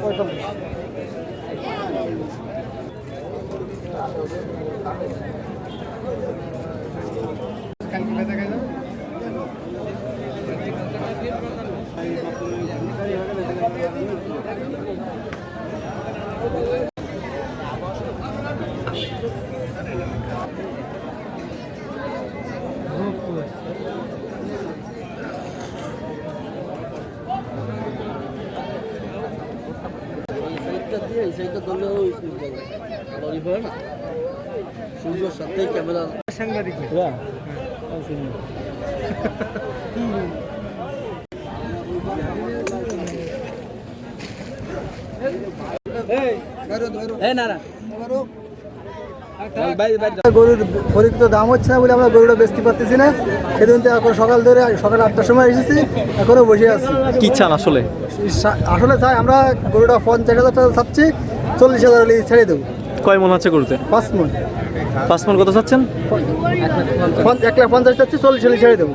পয়সা కలిపి పెద్ద కదా? সাইডটা দিয়ে এই সাইডটা ধরলে ওই লরি হয় না? সূর্যর সাথে ক্যামেরা গরুর পরিচিত দাম হচ্ছে না বলে আমরা গরুটা বেচতে পারতেছি না। সেদিন তো এখন সকাল ধরে সকাল আটটার সময় এসেছি এখনও বসে আছি। কি চান আসলে? আসলে চাই আমরা গরুটা পঞ্চাশ হাজার টাকা চাচ্ছি চল্লিশ হাজার ছেড়ে দেবো। কয় মন আছে গরুতে? পাঁচ মন। পাঁচ মন কত চাচ্ছেন? এক লাখ পঞ্চাশ চাচ্ছি চল্লিশ হলে ছেড়ে দেবো।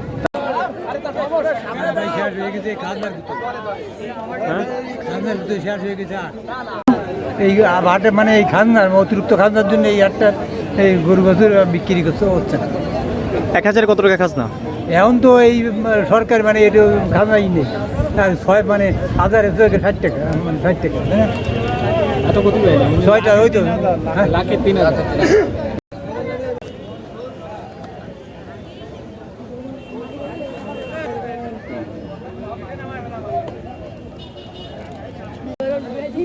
এই হাটে মানে এই খান্নার অতিরিক্ত খান্নার জন্য এই হাটটা এই গরু বছর বিক্রি করতে হচ্ছে না। এক হাজার কত টাকা খাজনা? এখন তো এই সরকার মানে এটা খাজনাই নেই। আর ছয় মানে হাজার ষাট টাকা মানে ষাট টাকা হ্যাঁ? এত কত ছয়টা ওই তো হ্যাঁ লাখে তিন হাজার।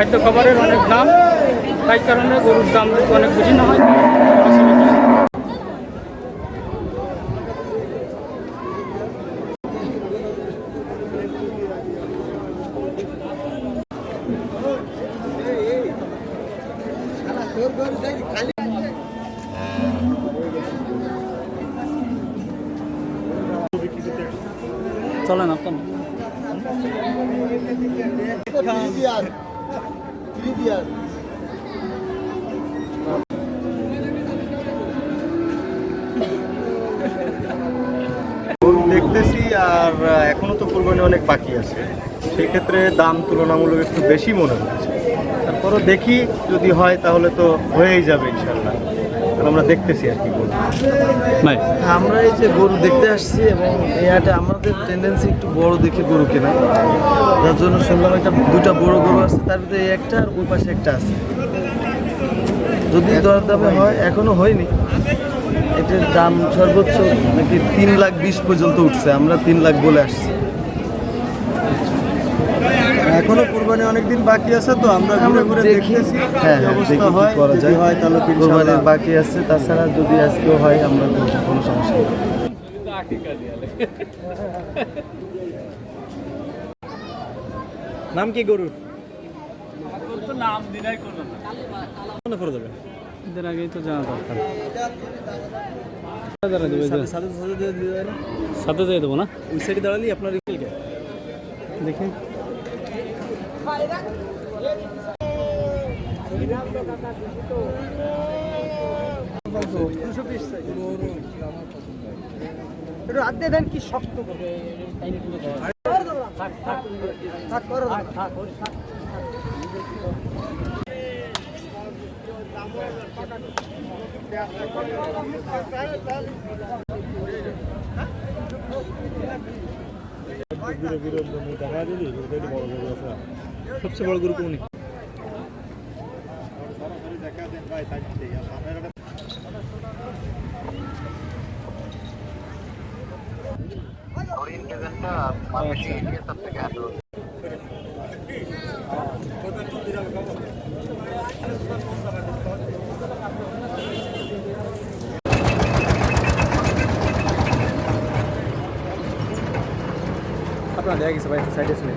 খাদ্য খাবারের অনেক দাম তাই কারণে গরুর দাম অনেক বেশি না হয়। চলেন আপনার দেখতেছি আর এখনও তো কোরবানি অনেক বাকি আছে। সেক্ষেত্রে দাম তুলনামূলক একটু বেশি মনে হচ্ছে। তারপরও দেখি, যদি হয় তাহলে তো হয়েই যাবে ইনশাল্লাহ আমরা দেখতেছি আর কি গরু। আমরা এই যে গরু দেখতে আসছি এবং এই হাটে আমাদের টেন্ডেন্সি একটু বড় দেখে গরু কেনা। যার জন্য শুনলাম একটা দুটা বড় গরু আছে তার ভিতরে এই একটা আর ওই পাশে একটা আছে। যদি দরদামে হয় এখনও হয়নি। এটার দাম সর্বোচ্চ নাকি তিন লাখ বিশ পর্যন্ত উঠছে আমরা তিন লাখ বলে আসছি। এখনও কোরবানি অনেক দিন বাকি আছে তো আমরা ঘুরে ঘুরে দেখি। দেখতেছি হ্যাঁ হ্যাঁ দেখি কি করা যায়। হয় তাহলে ইনশাআল্লাহ। বাকি আছে তাছাড়া যদি আজকেও হয় আমরা কোনো সমস্যা নেই। নাম কি গরুর? মনে করে দেবেন এদের আগেই তো জানা দরকার। দাঁড়া দেবে যে। সাথে দিয়ে দেবো না। ওই সাইডে দাঁড়ালি আপনার দেখি। একটু হাত দেন কি শক্ত করে সবচেয়ে বড় গরু কোনই অরিজিন লেভেলটা মার্কেটিং এরিয়া সব থেকে আপনার দেখা গেছে ভাই সাইডে শুনে